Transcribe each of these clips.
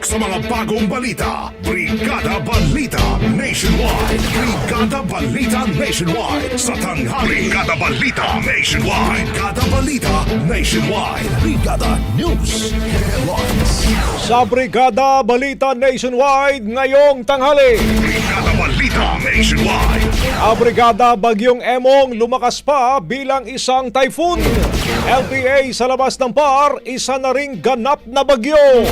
Siksik sa mga bagong balita. Brigada Balita Nationwide. Brigada Balita Nationwide. Sa tanghali. Brigada Balita Nationwide. Brigada Balita Nationwide. Brigada News Headlines. Sa Brigada Balita Nationwide ngayong tanghali. Brigada Balita Nationwide. Ang Brigada Bagyong Emong lumakas pa bilang isang typhoon. LPA sa labas ng PAR, isa na ring ganap na bagyo.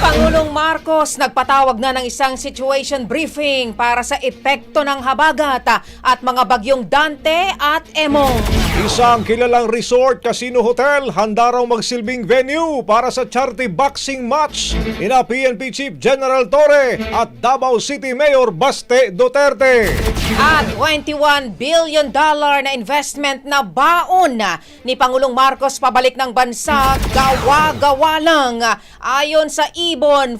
Pangulong Marcos nagpatawag na ng isang situation briefing para sa epekto ng habagat at mga bagyong Dante at Emong. Isang kilalang resort casino hotel handa raw magsilbing venue para sa charity boxing match ina PNP Chief General Torre at Davao City Mayor Baste Duterte. At 21 billion dollar na investment na baon ni Pangulong Marcos pabalik ng bansa gawa-gawa lang ayon sa Ibon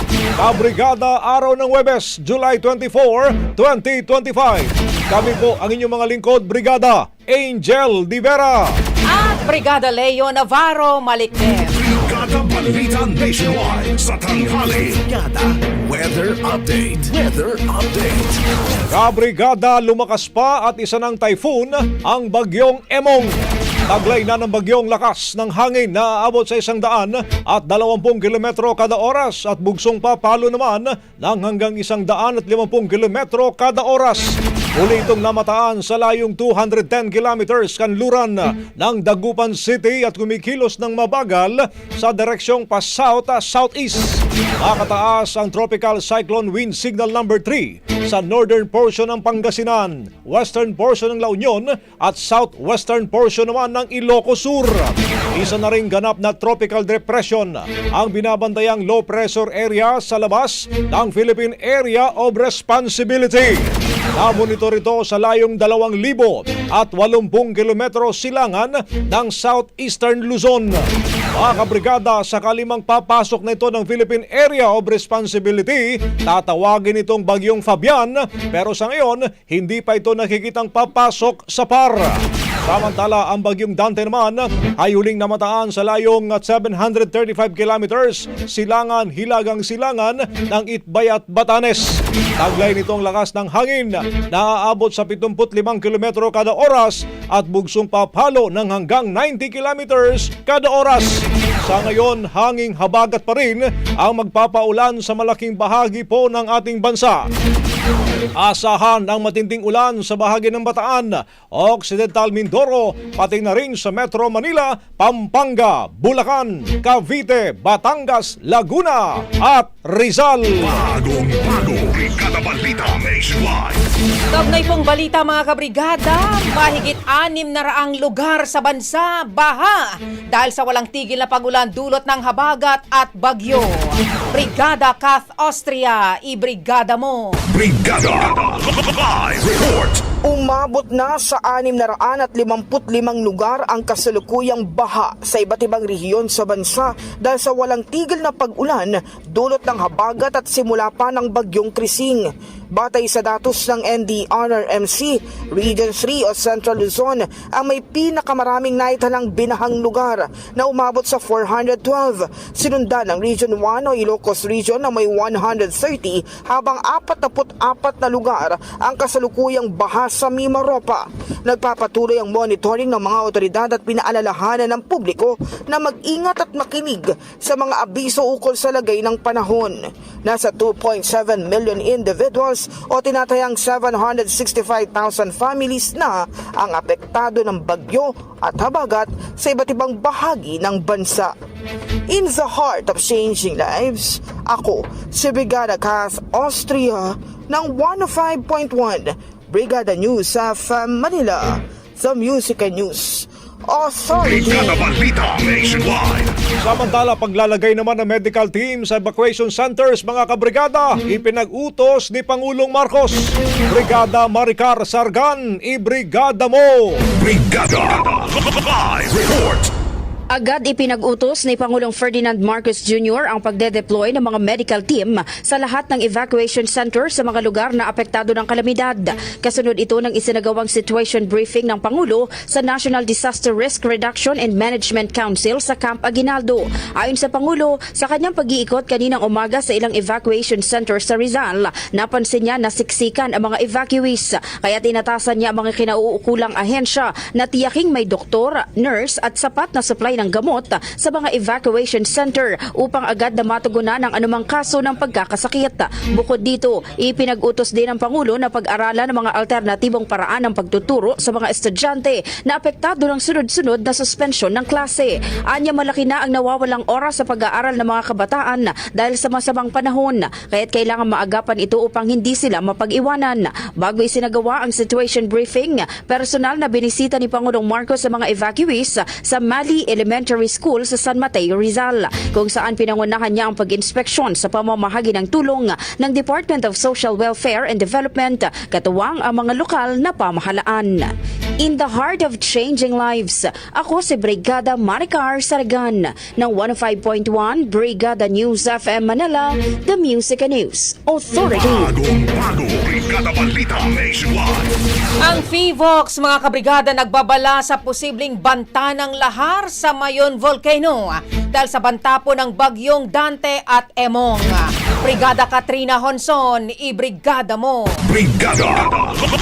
Kabrigada Araw ng Webes, July 24, 2025. Kami po ang inyong mga lingkod, Brigada Angel Divera. At Brigada Leo Navarro Malikner. Brigada Balita Nationwide. Sa tanghali. Brigada Weather Update. Weather Update. Kabrigada lumakas pa at isa ng typhoon ang bagyong Emong. Taglay na ng bagyong lakas ng hangin na aabot sa isang daan at 20 kilometro kada oras at bugsong pa palo naman ng hanggang isang daan at 50 kilometro kada oras. Uli itong namataan sa layong 210 kilometers kanluran ng Dagupan City at kumikilos ng mabagal sa direksyong pa-south-southeast. Makataas ang tropical cyclone wind signal number 3 sa northern portion ng Pangasinan, western portion ng La Union at southwestern portion naman ng Ilocos Sur. Isa na rin ganap na tropical depression ang binabantayang low pressure area sa labas ng Philippine Area of Responsibility. Namonitor ito sa layong 2,000 at 80 kilometro silangan ng southeastern Luzon. Mga kabrigada, sakali mang papasok na ito ng Philippine Area of Responsibility, tatawagin itong bagyong Fabian pero sa ngayon, hindi pa ito nakikitang papasok sa par. Samantala, ang bagyong Dante naman ay huling namataan sa layong 735 kilometers silangan hilagang silangan ng Itbay at Batanes. Taglay nito ang lakas ng hangin na aabot sa 75 kilometro kada oras at bugsong papalo ng hanggang 90 kilometers kada oras. Sa ngayon, hanging habagat pa rin ang magpapaulan sa malaking bahagi po ng ating bansa. Asahan ang matinding ulan sa bahagi ng Bataan, Occidental Mindoro, pati na rin sa Metro Manila, Pampanga, Bulacan, Cavite, Batangas, Laguna at Rizal. Bagong bago, Brigada Balita Nationwide. Kaugnay pong balita mga kabrigada, mahigit anim na raang lugar sa bansa baha dahil sa walang tigil na pagulan dulot ng habagat at bagyo. Brigada Kath Austria, ibrigada mo. Brigada Live Report. Umabot na sa 655 lugar ang kasalukuyang baha sa iba't ibang rehiyon sa bansa dahil sa walang tigil na pag-ulan dulot ng habagat at simula pa ng bagyong Krising. Batay sa datos ng NDRRMC, Region 3 o Central Luzon ang may pinakamaraming naitalang binahang lugar na umabot sa 412. Sinundan ng Region 1 o Ilocos Region na may 130 habang 44 na lugar ang kasalukuyang baha sa Mimaropa. Nagpapatuloy ang monitoring ng mga otoridad at pinaalalahanan ng publiko na mag-ingat at makinig sa mga abiso ukol sa lagay ng panahon. Nasa 2.7 million individuals o tinatayang 765,000 families na ang apektado ng bagyo at habagat sa iba't ibang bahagi ng bansa. In the heart of changing lives, ako si Brigada Kath Austria ng 105.1 Brigada News of Manila, the Music and News Authority. Brigada Balita Nationwide. Samantala, paglalagay naman ng medical team sa evacuation centers, mga kabrigada, ipinag-utos ni Pangulong Marcos. Brigada Maricar Sargan, ibrigada mo! Brigada Live Report. Agad ipinag-utos ni Pangulong Ferdinand Marcos Jr. ang pagde-deploy ng mga medical team sa lahat ng evacuation center sa mga lugar na apektado ng kalamidad. Kasunod ito ng isinagawang situation briefing ng Pangulo sa National Disaster Risk Reduction and Management Council sa Camp Aguinaldo. Ayon sa Pangulo, sa kanyang pag-iikot kaninang umaga sa ilang evacuation center sa Rizal, napansin niya na siksikan ang mga evacuees. Kaya tinatasan niya ang mga kinauukulang ahensya na tiyaking may doktor, nurse at sapat na supply ng gamot sa mga evacuation center upang agad na matugunan ang anumang kaso ng pagkakasakit. Bukod dito, ipinag-utos din ng Pangulo na pag-aralan ng mga alternatibong paraan ng pagtuturo sa mga estudyante na apektado ng sunod-sunod na suspensyon ng klase. Anya malaki na ang nawawalang oras sa pag-aaral ng mga kabataan dahil sa masamang panahon, kaya't kailangan maagapan ito upang hindi sila mapag-iwanan. Bago isinagawa ang situation briefing, personal na binisita ni Pangulong Marcos sa mga evacuees sa Mali Elementary School sa San Mateo, Rizal, kung saan pinangunahan niya ang pag-inspeksyon sa pamamahagi ng tulong ng Department of Social Welfare and Development, katuwang ang mga lokal na pamahalaan. In the heart of changing lives, ako si Brigada Maricar Saragan ng 105.1 Brigada News FM Manila, The Music and News Authority. Bagong bago, Brigada Balita Nationwide. Ang FIVOX, mga kabrigada, nagbabala sa posibleng banta ng lahar sa Mayon Volcano dahil sa banta po ng bagyong Dante at Emong. Brigada Katrina Honson, ibrigada mo. Brigada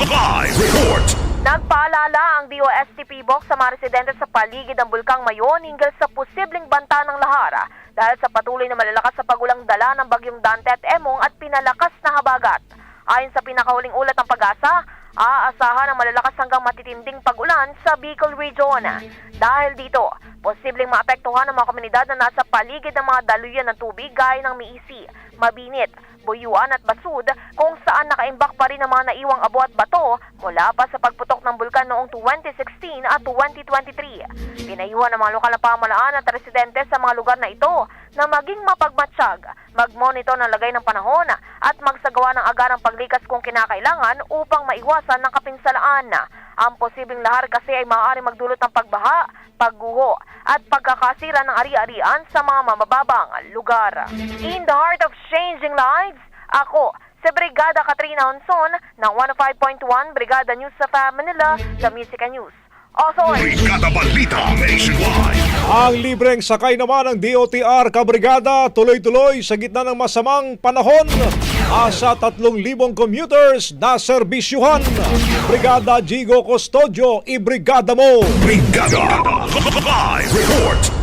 Live Report. Nagpaalala ang DOSTP box sa mga residente sa paligid ng Bulkang Mayon hinggil sa posibleng banta ng lahara dahil sa patuloy na malalakas sa pagulang dala ng bagyong Dante at Emong at pinalakas na habagat. Ayon sa pinakahuling ulat ng pag-asa, Aasahan ang malalakas hanggang matitinding pag-ulan sa Bicol Region. Dahil dito, posibleng maapektuhan ang mga komunidad na nasa paligid ng mga daluyan ng tubig gaya ng Miisi, Mabinit, Buyuan at Basud kung saan nakaimbak pa rin ang mga naiwang abo at bato mula pa sa pagputok ng bulkan noong 2016 at 2023. Pinayuhan ng mga lokal na pamalaan at residente sa mga lugar na ito na maging mapagmatsyag, magmonitor ng lagay ng panahon at magsagawa ng agarang paglikas kung kinakailangan upang maiwasan ng kapinsalaan. Ang posibleng lahar kasi ay maaaring magdulot ng pagbaha, pagguho at pagkakasira ng ari-arian sa mga mamababang lugar. In the heart of changing lives, ako, si Brigada Katrina Honson ng 105.1 Brigada News sa Manila, The Music and News. Authority. Brigada Balita Nationwide. Ang libreng sakay naman ng DOTR Kabrigada tuloy-tuloy sa gitna ng masamang panahon. Asa 3,000 commuters na serbisyuhan. Brigada Jigo Custodio, ibrigada mo! Brigada Live Report.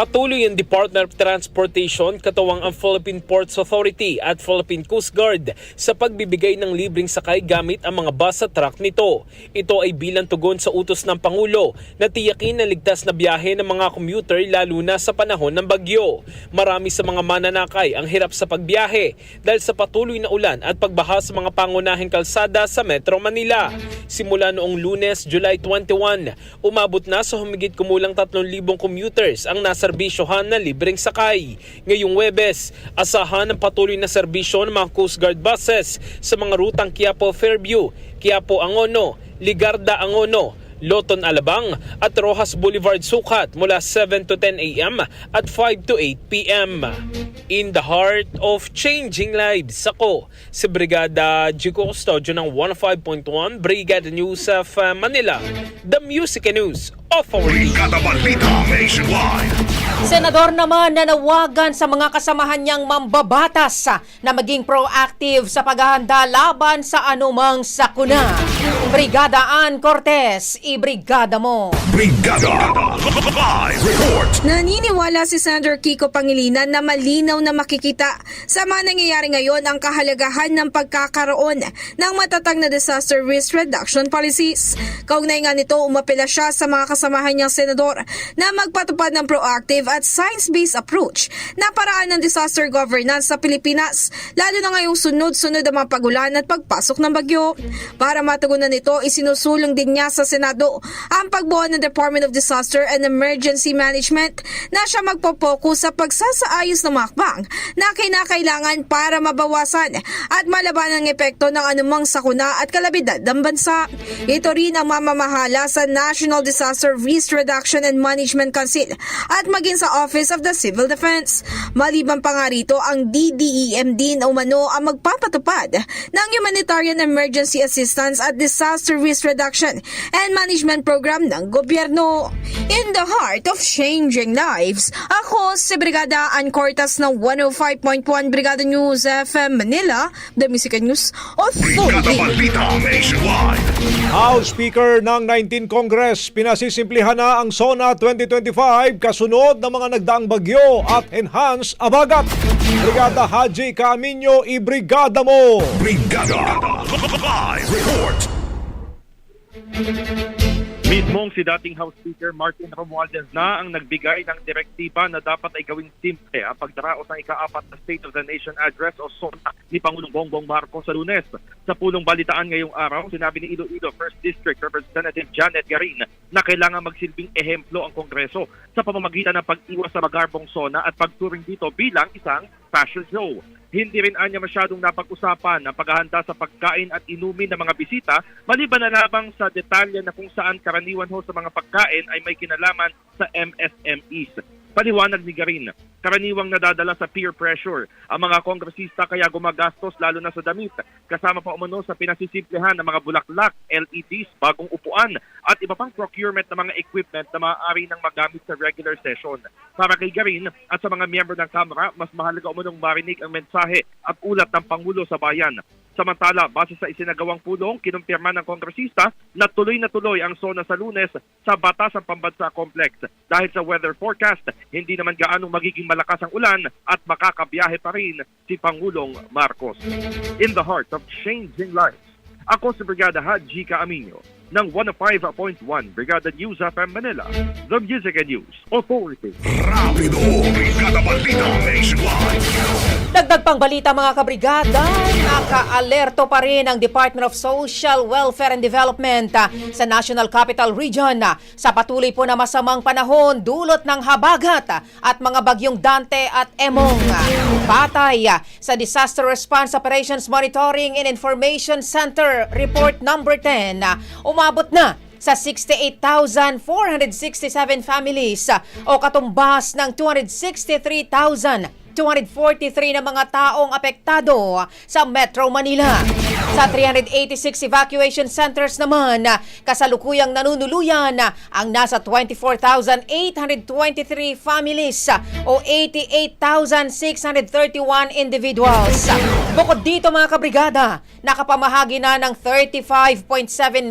Patuloy ang Department of Transportation katuwang ang Philippine Ports Authority at Philippine Coast Guard sa pagbibigay ng libreng sakay gamit ang mga bus at truck nito. Ito ay bilang tugon sa utos ng Pangulo na tiyakin na ligtas na biyahe ng mga commuter lalo na sa panahon ng bagyo. Marami sa mga mananakay ang hirap sa pagbiyahe dahil sa patuloy na ulan at pagbaha sa mga pangunahing kalsada sa Metro Manila. Simula noong lunes, July 21, umabot na sa humigit kumulang 3,000 commuters ang naserbisyohan na libreng sakay. Ngayong Webes, asahan ang patuloy na serbisyo ng mga Coast Guard buses sa mga rutang Quiapo-Fairview, Quiapo-Angono, Ligarda-Angono, Loton Alabang at Rojas Boulevard Sukat mula 7 to 10 a.m. at 5 to 8 p.m. In the heart of changing lives, ako si Brigada Jico Custodio ng 105.1 Brigada News of Manila, The Music and News Authority. Brigada Balita Nationwide. Senador naman nanawagan sa mga kasamahan niyang mambabatas na maging proactive sa paghahanda laban sa anumang sakuna. Brigada Ann Cortez, ibrigada mo. Brigada Live Report. Naniniwala si Senator Kiko Pangilinan na malinaw na makikita sa mga nangyayari ngayon ang kahalagahan ng pagkakaroon ng matatag na disaster risk reduction policies. Kaugnay nga nito, umapela siya sa mga kasamahan niyang senador na magpatupad ng proactive at science-based approach na paraan ng disaster governance sa Pilipinas, lalo na ngayong sunod-sunod ang mga pagulan at pagpasok ng bagyo. Para matugunan nito, isinusulong din niya sa Senado ang pagbuo ng Department of Disaster and Emergency Management na siya magpopokus sa pagsasaayos ng makbang na kinakailangan para mabawasan at malaban ang epekto ng anumang sakuna at kalabidad ng bansa. Ito rin ang mamamahala sa National Disaster Risk Reduction and Management Council at maging sa Office of the Civil Defense. Maliban pa nga rito, ang DDEM din umano ang magpapatupad ng Humanitarian Emergency Assistance at Disaster Risk Reduction and Management Program ng gobyerno. In the heart of changing lives, ako si Brigada Ann Cortas ng 105.1 Brigada News FM Manila, The Music News Brigada Authority. Balita Nationwide. House Speaker ng 19 Congress pinasisimplihan na ang SONA 2025 kasunod ng mga nagdaang bagyo at enhance abagat. Brigada Haji Camino, ibrigada mo! Brigada Live Report. Mismong si dating House Speaker Martin Romualdez na ang nagbigay ng direktiba na dapat ay gawing simple ang pagdaraos ng ikaapat na State of the Nation Address o SONA ni Pangulong Bongbong Marcos sa lunes. Sa pulong balitaan ngayong araw, sinabi ni Iloilo 1st District Representative Janet Garin na kailangan magsilbing ehemplo ang Kongreso sa pamamagitan ng pag-iwas sa magarbong SONA at pagturing dito bilang isang fashion show. Hindi rin anya masyadong napag-usapan ang paghahanda sa pagkain at inumin ng mga bisita maliban na lamang sa detalye na kung saan karaniwan ho sa mga pagkain ay may kinalaman sa MSMEs. Paliwanag ni Garin, karaniwang nadadala sa peer pressure ang mga kongresista kaya gumagastos lalo na sa damit. Kasama pa umano sa pinasisimplihan ng mga bulaklak, LEDs, bagong upuan at iba pang procurement ng mga equipment na maaari nang magamit sa regular session. Para kay Garin at sa mga miyembro ng Kamara, mas mahalaga umunong marinig ang mensahe at ulat ng Pangulo sa bayan. Samantala, base sa isinagawang pulong, kinumpirma ng kongresista na tuloy na tuloy ang SONA sa lunes sa Batasang Pambansa Complex. Dahil sa weather forecast, hindi naman gaanong magiging malakas ang ulan at makakabiyahe pa rin si Pangulong Marcos. In the heart of changing lives, Ako si Brigada Haji Caaminyo ng 105.1 Brigada News FM Manila, The Music and News Authority. Rapido, Brigada Balita Nationwide. Dagdag pang balita mga kabrigada, naka-alerto pa rin ang Department of Social Welfare and Development ah, sa National Capital Region ah, sa patuloy po na masamang panahon dulot ng habagat ah, at mga bagyong Dante at Emong. ah, sa Disaster Response Operations Monitoring and Information Center Report number 10, ah, umabot na sa 68,467 families o katumbas ng 263,000 243 na mga taong apektado sa Metro Manila. Sa 386 evacuation centers naman, kasalukuyang nanunuluyan ang nasa 24,823 families o 88,631 individuals. Bukod dito mga kabrigada, nakapamahagi na ng 35.7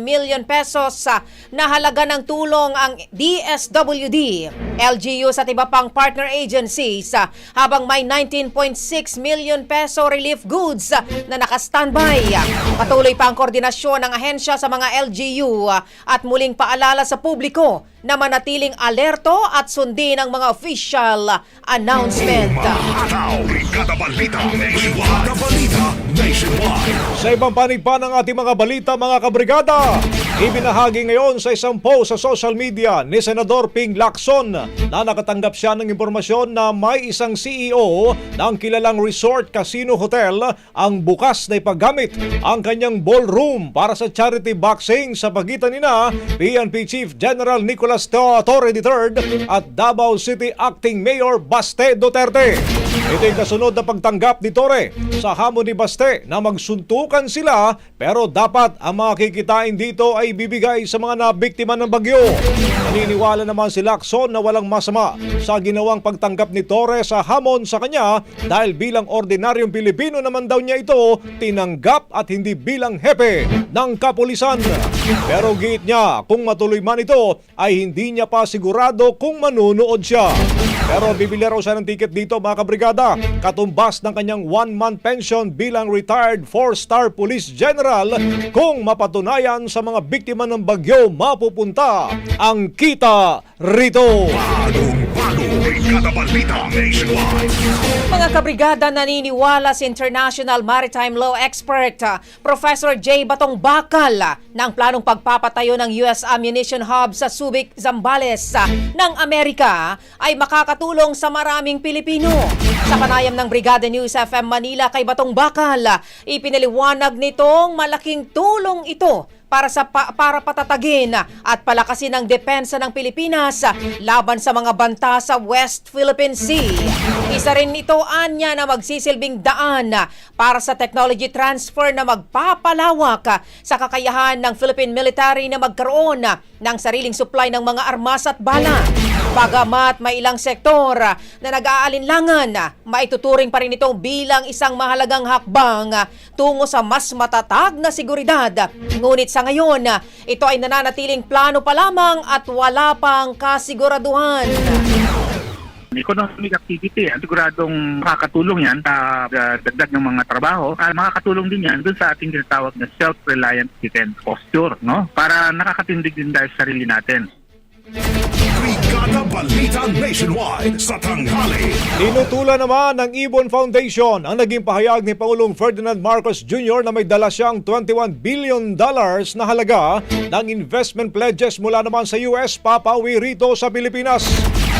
million pesos na halaga ng tulong ang DSWD, LGU sa iba pang partner agencies habang may 19.6 million peso relief goods na naka-standby. Patuloy pa ang koordinasyon ng ahensya sa mga LGU at muling paalala sa publiko na manatiling alerto at sundin ang mga official announcement. Sa ibang panig pa ng ating mga balita mga kabrigada, ibinahagi ngayon sa isang post sa social media ni Senador Ping Lacson na nakatanggap siya ng impormasyon na may isang CEO ng kilalang resort casino hotel ang bukas na ipaggamit ang kanyang ballroom para sa charity boxing sa pagitan nina PNP Chief General Nicolas Torre III at Davao City Acting Mayor Baste Duterte. Ito yung kasunod na pagtanggap ni Torre sa hamon ni Baste na magsuntukan sila pero dapat ang mga kikitain dito ay bibigay sa mga nabiktima ng bagyo. Naniniwala naman si Lacson na walang masama sa ginawang pagtanggap ni Torre sa hamon sa kanya dahil bilang ordinaryong Pilipino naman daw niya ito tinanggap at hindi bilang hepe ng kapulisan. Pero giit niya kung matuloy man ito ay hindi niya pa sigurado kung manunood siya. Pero bibili raw siya ng ticket dito mga kabrigada, katumbas ng kanyang one-month pension bilang retired four-star police general kung mapatunayan sa mga biktima ng bagyo mapupunta ang kita rito. Bago, Brigada Balita Nationwide. Mga kabrigada naniniwala si International Maritime Law expert uh, Professor J. Batong Bakal uh, ng planong pagpapatayo ng US Ammunition Hub sa Subic, Zambales uh, ng Amerika ay makakatulong sa maraming Pilipino. Sa panayam ng Brigada News FM Manila kay Batong Bakal, ipinaliwanag nitong malaking tulong ito para sa pa- para patatagin at palakasin ang depensa ng Pilipinas laban sa mga banta sa West Philippine Sea. Isa rin ito anya na magsisilbing daan para sa technology transfer na magpapalawak sa kakayahan ng Philippine military na magkaroon ng sariling supply ng mga armas at bala. Bagamat may ilang sektor na nag-aalinlangan, maituturing pa rin ito bilang isang mahalagang hakbang tungo sa mas matatag na seguridad. Ngunit sa ngayon, ito ay nananatiling plano pa lamang at wala pang kasiguraduhan. economic activity, ah, siguradong makakatulong yan sa uh, dagdag ng mga trabaho. at makakatulong din yan dun sa ating tinatawag na self-reliant defense posture, no? Para nakakatindig din tayo sa sarili natin. Brigada Balita Nationwide sa tanghali. Tinutulan naman ng Ibon Foundation ang naging pahayag ni Pangulong Ferdinand Marcos Jr. na may dala siyang 21 billion dollars na halaga ng investment pledges mula naman sa US papauwi rito sa Pilipinas.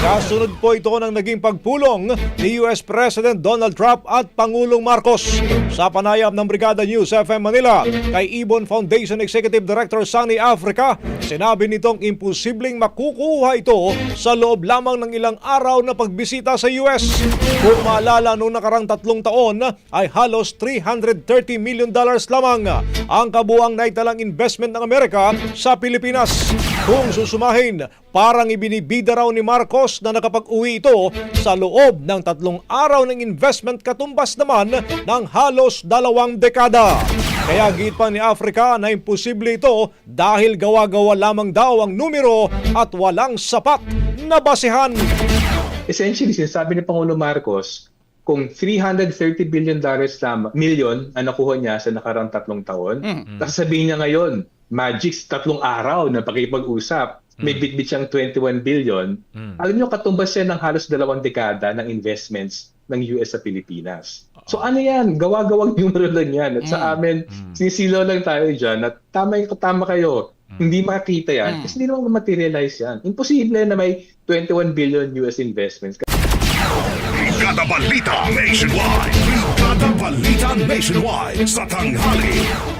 Kasunod po ito ng naging pagpulong ni US President Donald Trump at Pangulong Marcos. Sa panayam ng Brigada News FM Manila kay Ibon Foundation Executive Director Sunny Africa, sinabi nitong imposibleng makukuha ito sa loob lamang ng ilang araw na pagbisita sa US. Kung maalala noong nakarang tatlong taon ay halos 330 million dollars lamang ang kabuang naitalang investment ng Amerika sa Pilipinas. Kung susumahin, parang ibinibida raw ni Marcos na nakapag-uwi ito sa loob ng tatlong araw ng investment katumbas naman ng halos dalawang dekada. Kaya git pa ni Africa na imposible ito dahil gawa-gawa lamang daw ang numero at walang sapat na basehan. essentially, sinasabi ni Pangulo Marcos, kung 330 billion dollars lamang, million ang nakuha niya sa nakarang tatlong taon, tapos sabihin niya ngayon, magic tatlong araw na pakipag-usap, may bitbit siyang 21 billion. Alam niyo, katumbas siya ng halos dalawang dekada ng investments ng US sa Pilipinas. So ano yan? Gawa-gawang numero lang yan. At sa amin, sinisilaw lang tayo dyan at tama, tama kayo. Hindi makakita yan kasi hindi naman materialize yan. Imposible na may 21 billion US investments. Brigada Balita Nationwide. Brigada Balita Nationwide. Sa tanghali.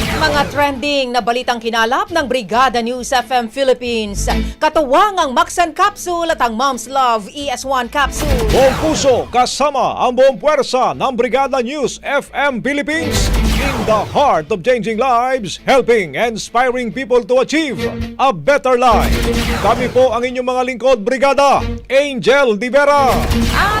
Mga trending na balitang kinalap ng Brigada News FM Philippines. Katuwang ang Maxan Capsule at ang Mom's Love ES1 Capsule. Buong puso kasama ang buong puwersa ng Brigada News FM Philippines in the heart of changing lives, helping and inspiring people to achieve a better life. Kami po ang inyong mga lingkod, Brigada Angel Di Vera. At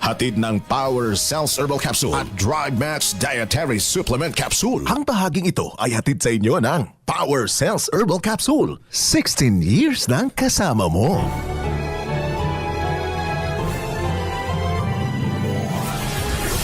Hatid ng Power Cells Herbal Capsule at Dry Match Dietary Supplement Capsule. Ang bahaging ito ay hatid sa inyo ng Power Cells Herbal Capsule. 16 years ng kasama mo.